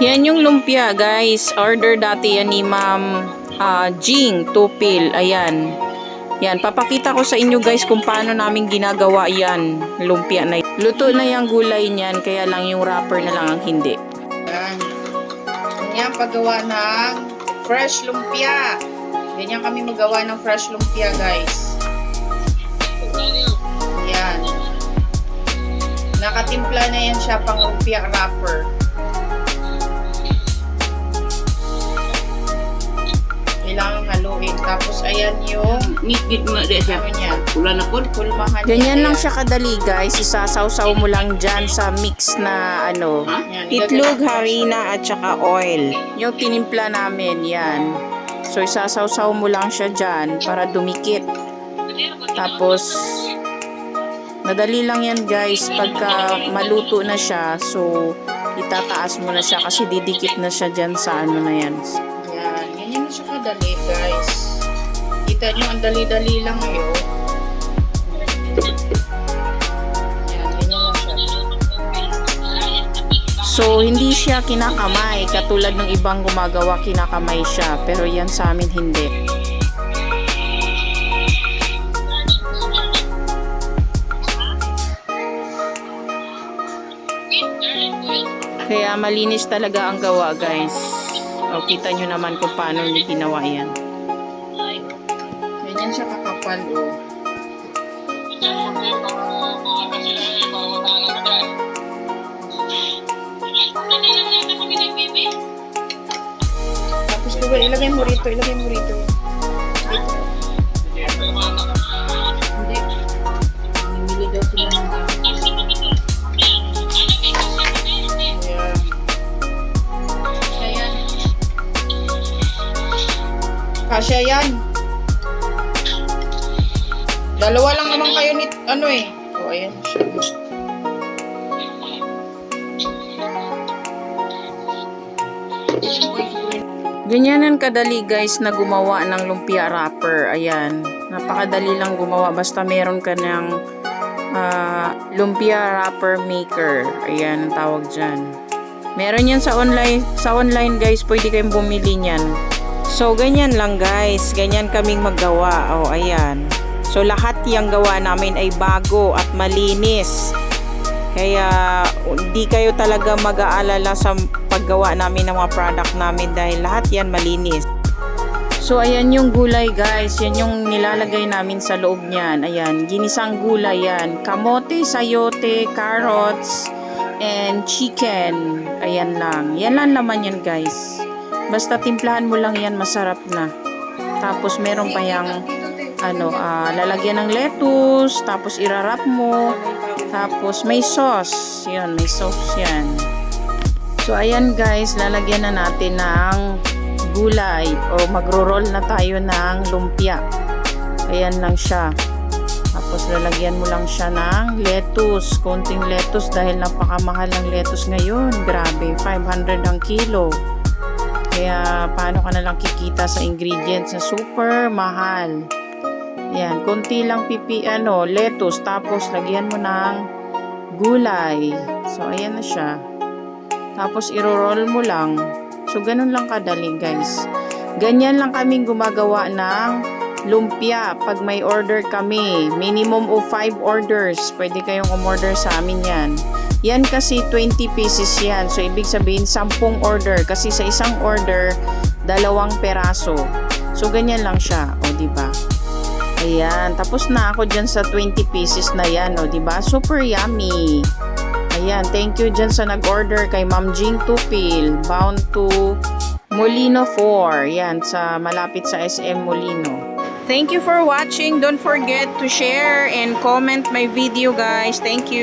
Yan yung lumpia, guys. Order dati yan ni Ma'am ah, Jing Tupil. Ayan. Yan, papakita ko sa inyo guys kung paano namin ginagawa yan, lumpia na yan. Luto na yung gulay niyan, kaya lang yung wrapper na lang ang hindi. Yan. Yan, paggawa ng fresh lumpia. Ganyan kami magawa ng fresh lumpia, guys. Yan. Nakatimpla na yan siya pang lumpia wrapper. Tapos, ayan yung Ngit-ngit mo na siya. ano niya. Wala na po. Kulmahan Ganyan lang siya kadali guys, isasawsaw mo lang dyan sa mix na ano? Yan, itlog, harina at saka oil. Yung tinimpla namin, yan. So isasawsaw mo lang siya dyan para dumikit. Tapos, madali lang yan guys. Pagka maluto na siya, so itataas mo na siya kasi didikit na siya dyan sa ano na yan. Yan. Kita nyo, ang dali-dali lang lang siya. So, hindi siya kinakamay. Katulad ng ibang gumagawa, kinakamay siya. Pero yan sa amin, hindi. Kaya malinis talaga ang gawa, guys. O, kita nyo naman kung paano niya ginawa yan. Ganyan siya kakapal, oh. Tapos diba, ilagay mo rito, ilagay mo rito. Dito. Hindi. Namimili daw sila ng. Ayan. Ayan. Kasya yan. Dalawa lang naman kayo ni, ano eh. O, ayan. Ganyanan kadali guys na gumawa ng lumpia wrapper. Ayan. Napakadali lang gumawa. Basta meron ka ng ah, lumpia wrapper maker. Ayan tawag dyan. Meron yan sa online. Sa online guys, pwede kayong bumili niyan. So, ganyan lang guys. Ganyan kaming maggawa. O, ayan. So, lahat yung gawa namin ay bago at malinis. Kaya hindi kayo talaga mag-aalala sa paggawa namin ng mga product namin dahil lahat yan malinis. So ayan yung gulay guys, yan yung nilalagay namin sa loob niyan. Ayan, ginisang gulay yan. Kamote, sayote, carrots, and chicken. Ayan lang. Yan lang naman yan guys. Basta timplahan mo lang yan, masarap na. Tapos meron pa yung ano, ah, lalagyan ng lettuce, tapos irarap mo, tapos may sauce. Yun, may sauce yan. So, ayan guys, lalagyan na natin ng gulay o magro-roll na tayo ng lumpia. Ayan lang siya. Tapos lalagyan mo lang siya ng lettuce, konting lettuce dahil napakamahal ng lettuce ngayon. Grabe, 500 ang kilo. Kaya paano ka na lang kikita sa ingredients na super mahal. Yan, konti lang pipi, ano, lettuce, tapos lagyan mo ng gulay. So, ayan na siya. Tapos, iro-roll mo lang. So, ganun lang kadali, guys. Ganyan lang kaming gumagawa ng lumpia pag may order kami. Minimum of 5 orders. Pwede kayong umorder sa amin yan. Yan kasi 20 pieces yan. So, ibig sabihin 10 order. Kasi sa isang order, dalawang peraso. So, ganyan lang siya. O, ba? Ayan, tapos na ako dyan sa 20 pieces na yan, o, di ba? Super yummy. Ayan, thank you dyan sa nag-order kay Ma'am Jing Tupil, bound to Molino 4. Yan, sa malapit sa SM Molino. Thank you for watching. Don't forget to share and comment my video, guys. Thank you.